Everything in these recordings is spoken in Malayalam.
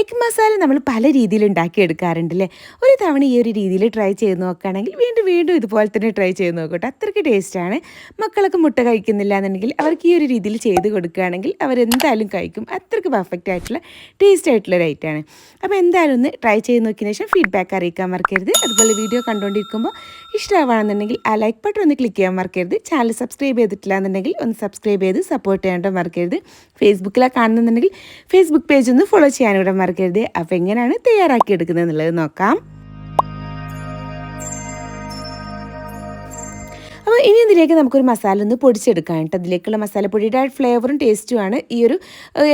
എഗ് മസാല നമ്മൾ പല രീതിയിൽ ഉണ്ടാക്കിയെടുക്കാറുണ്ട് അല്ലേ ഒരു തവണ ഈ ഒരു രീതിയിൽ ട്രൈ ചെയ്ത് നോക്കുകയാണെങ്കിൽ വീണ്ടും വീണ്ടും ഇതുപോലെ തന്നെ ട്രൈ ചെയ്ത് നോക്കട്ടെ. അത്രയ്ക്ക് ടേസ്റ്റാണ് മക്കളൊക്കെ മുട്ട കഴിക്കുന്നില്ല എന്നുണ്ടെങ്കിൽ അവർക്ക് ഈ ഒരു രീതിയിൽ ചെയ്ത് കൊടുക്കുകയാണെങ്കിൽ അവരെന്തായാലും കഴിക്കും. അത്രയ്ക്ക് പെർഫെക്റ്റ് ആയിട്ടുള്ള ടേസ്റ്റ് ആയിട്ടുള്ള ഒരു ഐറ്റമാണ് അപ്പോൾ എന്തായാലും ഒന്ന് ട്രൈ ചെയ്ത് നോക്കിയതിന് ശേഷം ഫീഡ്ബാക്ക് അറിയിക്കാൻ മറക്കരുത്. അതുപോലെ വീഡിയോ കണ്ടുകൊണ്ടിരിക്കുമ്പോൾ ഇഷ്ടമാണെന്നുണ്ടെങ്കിൽ ആ ലൈക്ക് ബട്ടൺ ഒന്ന് ക്ലിക്ക് ചെയ്യാൻ മറക്കരുത്. ചാനൽ സബ്സ്ക്രൈബ് ചെയ്തിട്ടില്ല എന്നുണ്ടെങ്കിൽ ഒന്ന് സബ്സ്ക്രൈബ് ചെയ്ത് സപ്പോർട്ട് ചെയ്യാൻ മറക്കരുത്. ഫേസ്ബുക്കിലാണ് കാണുന്നുണ്ടെങ്കിൽ ഫേസ്ബുക്ക് പേജ് ഒന്ന് ഫോളോ ചെയ്യാനും മറക്കരുത്. അപ്പോൾ എങ്ങനെയാണ് തയ്യാറാക്കിയെടുക്കുന്നത് എന്നുള്ളത് നോക്കാം. അപ്പോൾ ഇനി ഇതിലേക്ക് നമുക്കൊരു മസാല ഒന്ന് പൊടിച്ചെടുക്കാം കേട്ടോ. അതിലേക്കുള്ള മസാലപ്പൊടിയുടെ ഫ്ലേവറും ടേസ്റ്റുമാണ് ഈ ഒരു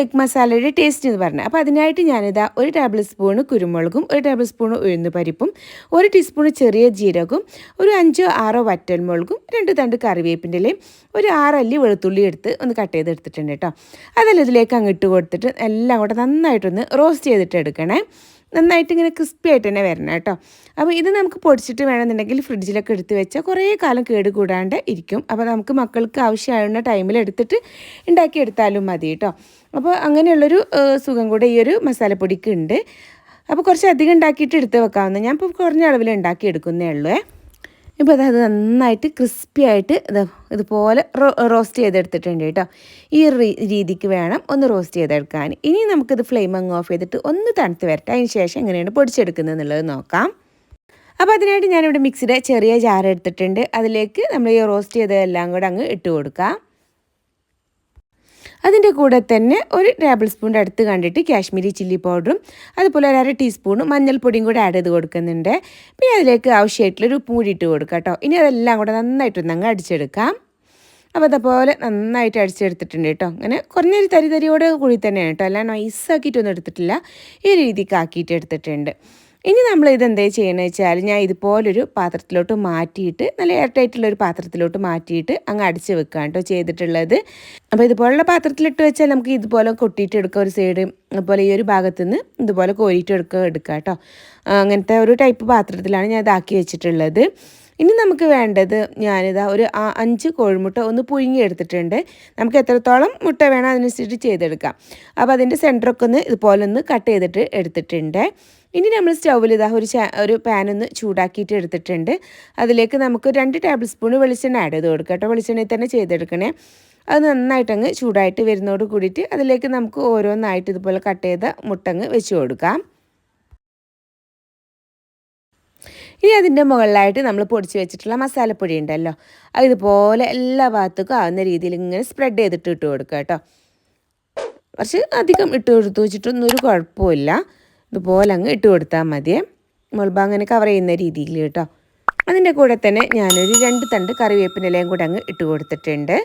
എഗ് മസാലയുടെ ടേസ്റ്റ് എന്ന് പറഞ്ഞത്. അപ്പോൾ അതിനായിട്ട് ഞാനിതാ ഒരു ടേബിൾ സ്പൂണ് കുരുമുളകും ഒരു ടേബിൾ സ്പൂൺ ഉഴുന്ന് പരിപ്പും ഒരു ടീസ്പൂൺ ചെറിയ ജീരകവും ഒരു അഞ്ചോ ആറോ വറ്റൽമുളകും രണ്ട് തണ്ട് കറിവേപ്പിന്റെ ഇലയും ഒരു ആറല്ലി വെളുത്തുള്ളി എടുത്ത് ഒന്ന് കട്ട് ചെയ്തെടുത്തിട്ടുണ്ട് കേട്ടോ. അതെല്ലാം ഇതിലേക്ക് അങ്ങ് ഇട്ട് കൊടുത്തിട്ട് എല്ലാം കൂടെ നന്നായിട്ടൊന്ന് റോസ്റ്റ് ചെയ്തിട്ട് എടുക്കണേ. നന്നായിട്ട് ഇങ്ങനെ ക്രിസ്പി ആയിട്ട് തന്നെ വരണം കേട്ടോ. അപ്പോൾ ഇത് നമുക്ക് പൊടിച്ചിട്ട് വേണമെന്നുണ്ടെങ്കിൽ ഫ്രിഡ്ജിലൊക്കെ എടുത്ത് വെച്ചാൽ കുറേ കാലം കേട് കൂടാണ്ട് ഇരിക്കും. അപ്പോൾ നമുക്ക് മക്കൾക്ക് ആവശ്യമായുള്ള ടൈമിൽ എടുത്തിട്ട് ഉണ്ടാക്കിയെടുത്താലും മതി കേട്ടോ. അപ്പോൾ അങ്ങനെയുള്ളൊരു സുഖം കൂടെ ഈ ഒരു മസാലപ്പൊടിക്ക് ഉണ്ട് അപ്പോൾ കുറച്ച് അധികം ഉണ്ടാക്കിയിട്ട് എടുത്ത് വെക്കാവുന്ന ഞാൻ ഇപ്പോൾ കുറഞ്ഞ അളവിൽ ഉണ്ടാക്കി എടുക്കുന്നേ ഉള്ളൂ ഇപ്പോൾ അത് നന്നായിട്ട് ക്രിസ്പി ആയിട്ട് ഇത് ഇതുപോലെ റോസ്റ്റ് ചെയ്തെടുത്തിട്ടുണ്ട് കേട്ടോ. ഈ രീതിക്ക് വേണം ഒന്ന് റോസ്റ്റ് ചെയ്തെടുക്കാൻ. ഇനി നമുക്കിത് ഫ്ലെയിം അങ്ങ് ഓഫ് ചെയ്തിട്ട് ഒന്ന് തണുത്ത് വരട്ടെ. അതിന് ശേഷം എങ്ങനെയാണ് പൊടിച്ചെടുക്കുന്നത് എന്നുള്ളത് നോക്കാം. അപ്പോൾ അതിനായിട്ട് ഞാനിവിടെ മിക്സിയുടെ ചെറിയ ജാർ എടുത്തിട്ടുണ്ട്. അതിലേക്ക് നമ്മൾ ഈ റോസ്റ്റ് ചെയ്തതെല്ലാം കൂടെ അങ്ങ് ഇട്ട് കൊടുക്കാം. അതിന്റെ കൂടെ തന്നെ ഒരു ടേബിൾ സ്പൂണിന്റെ അടുത്ത് കണ്ടിട്ട് കാശ്മീരി ചില്ലി പൗഡറും അതുപോലെ ഒരു അര ടീസ്പൂൺ മഞ്ഞൾപ്പൊടിയും കൂടെ ആഡ് ചെയ്ത് കൊടുക്കുന്നുണ്ട്. പിന്നെ അതിലേക്ക് ആവശ്യമായിട്ടുള്ളൊരു ഇട്ട് കൊടുക്കുക കേട്ടോ. ഇനി അതെല്ലാം കൂടെ നന്നായിട്ടൊന്ന് അങ്ങ് അടിച്ചെടുക്കാം. അപ്പോൾ അതുപോലെ നന്നായിട്ട് അടിച്ചെടുത്തിട്ടുണ്ട് കേട്ടോ. അങ്ങനെ കുറഞ്ഞൊരു തരി തരിയോടെ കൂടി തന്നെയാണ് കേട്ടോ. അല്ല നൈസാക്കിയിട്ടൊന്നും എടുത്തിട്ടില്ല. ഈ രീതിക്ക് ആക്കിയിട്ട് എടുത്തിട്ടുണ്ട്. ഇനി നമ്മൾ ഇത് എന്തേ ചെയ്യണമെന്ന് വെച്ചാൽ ഞാൻ ഇതുപോലൊരു പാത്രത്തിലോട്ട് മാറ്റിയിട്ട് നല്ല എയർ ഒരു പാത്രത്തിലോട്ട് മാറ്റിയിട്ട് അങ്ങ് അടിച്ച് വെക്കാം കേട്ടോ ചെയ്തിട്ടുള്ളത്. അപ്പോൾ ഇതുപോലുള്ള പാത്രത്തിലിട്ട് വെച്ചാൽ നമുക്ക് ഇതുപോലെ കൊട്ടിയിട്ട് എടുക്കാം ഒരു സൈഡ് അതുപോലെ ഈ ഒരു ഭാഗത്തു നിന്ന് ഇതുപോലെ കോരിയിട്ട് എടുക്കുക എടുക്കാം കേട്ടോ. അങ്ങനത്തെ ഒരു ടൈപ്പ് പാത്രത്തിലാണ് ഞാൻ ഇതാക്കി വെച്ചിട്ടുള്ളത്. ഇനി നമുക്ക് വേണ്ടത് ഞാനിതാ ഒരു അഞ്ച് കോഴിമുട്ട ഒന്ന് പുഴുങ്ങിയെടുത്തിട്ടുണ്ട്. നമുക്ക് എത്രത്തോളം മുട്ട വേണം അതിനനുസരിച്ച് ചെയ്തെടുക്കാം. അപ്പോൾ അതിന്റെ സെന്ററൊക്കെ ഒന്ന് ഇതുപോലെ ഒന്ന് കട്ട് ചെയ്തിട്ട് എടുത്തിട്ടുണ്ട്. ഇനി നമ്മൾ സ്റ്റൗവിൽ ഇതാ ഒരു ഒരു പാനൊന്ന് ചൂടാക്കിയിട്ട് എടുത്തിട്ടുണ്ട്. അതിലേക്ക് നമുക്ക് രണ്ട് ടേബിൾ സ്പൂൺ വെളിച്ചെണ്ണ ആഡ് ചെയ്ത് കൊടുക്കാം കേട്ടോ. വെളിച്ചെണ്ണയിൽ തന്നെ ചെയ്തെടുക്കണേ. അത് നന്നായിട്ടങ്ങ് ചൂടായിട്ട് വരുന്നതോട് കൂടിയിട്ട് അതിലേക്ക് നമുക്ക് ഓരോന്നായിട്ട് ഇതുപോലെ കട്ട് ചെയ്ത മുട്ടങ്ങ് വെച്ച് കൊടുക്കാം. ഇനി അതിന്റെ മുകളിലായിട്ട് നമ്മൾ പൊടിച്ച് വെച്ചിട്ടുള്ള മസാലപ്പൊടി ഉണ്ടല്ലോ. ഇതുപോലെ എല്ലാ ഭാഗത്തേക്കും ആവുന്ന രീതിയിൽ ഇങ്ങനെ സ്പ്രെഡ് ചെയ്തിട്ട് ഇട്ട് കൊടുക്കുക കേട്ടോ. കുറച്ച് അധികം ഇട്ട് കൊടുത്തു വെച്ചിട്ടൊന്നും ഒരു കുഴപ്പമില്ല. ഇതുപോലെ അങ്ങ് ഇട്ട് കൊടുത്താൽ മതിയേ മുൾബ അങ്ങനെ കവർ ചെയ്യുന്ന രീതിയിൽ കേട്ടോ. അതിന്റെ കൂടെ തന്നെ ഞാനൊരു രണ്ട് തണ്ട് കറിവേപ്പിനിലയും കൂടെ അങ്ങ് ഇട്ട് കൊടുത്തിട്ടുണ്ട്.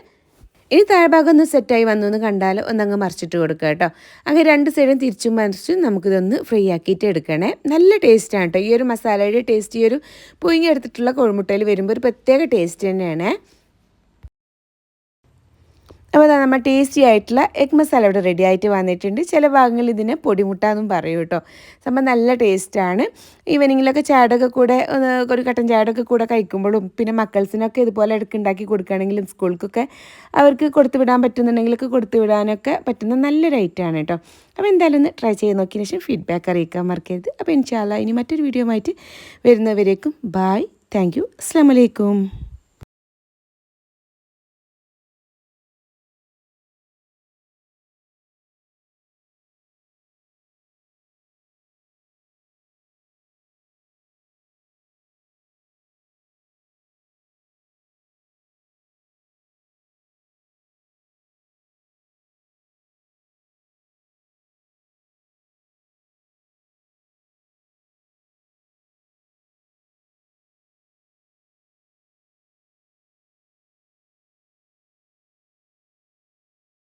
ഇനി താഴ്ഭാഗം ഒന്ന് സെറ്റായി വന്നു എന്ന് കണ്ടാൽ ഒന്നങ്ങ് മറിച്ചിട്ട് കൊടുക്കുക കേട്ടോ. അങ്ങനെ രണ്ട് സൈഡും തിരിച്ചും മറിച്ചും നമുക്കിതൊന്ന് ഫ്രൈ ആക്കിയിട്ട് എടുക്കണേ. നല്ല ടേസ്റ്റാണ് കേട്ടോ. ഈ ഒരു മസാലയുടെ ടേസ്റ്റ് ഈ ഒരു പുഴുങ്ങി എടുത്തിട്ടുള്ള കോഴിമുട്ടയിൽ വരുമ്പോൾ ഒരു പ്രത്യേക ടേസ്റ്റ് തന്നെയാണ്. അപ്പോൾ അതാ നമ്മൾ ടേസ്റ്റി ആയിട്ടുള്ള എഗ് മസാല ഇവിടെ റെഡി ആയിട്ട് വന്നിട്ടുണ്ട്. ചില ഭാഗങ്ങളിൽ ഇതിനെ പൊടിമുട്ട എന്നും പറയും കേട്ടോ. സംഭവം നല്ല ടേസ്റ്റാണ് ഈവനിങ്ങിലൊക്കെ ചാടൊക്കെ കൂടെ ഒരു കട്ടൻ ചാടൊക്കെ കൂടെ കഴിക്കുമ്പോഴും പിന്നെ മക്കൾസിനൊക്കെ ഇതുപോലെ ഇടയ്ക്ക് ഉണ്ടാക്കി കൊടുക്കുകയാണെങ്കിലും സ്കൂൾക്കൊക്കെ അവർക്ക് കൊടുത്തു വിടാൻ പറ്റുന്നുണ്ടെങ്കിലൊക്കെ കൊടുത്തു വിടാനൊക്കെ പറ്റുന്ന നല്ലൊരു ഐറ്റമാണ് കേട്ടോ. അപ്പോൾ എന്തായാലും ഒന്ന് ട്രൈ ചെയ്ത് നോക്കിയതിന് ശേഷം ഫീഡ്ബാക്ക് അറിയിക്കാൻ മറക്കരുത്. അപ്പോൾ ഇൻഷാല്ല ഇനി മറ്റൊരു വീഡിയോ ആയിട്ട് വരുന്നവരേക്കും ബായ് താങ്ക് യു അസ്സാം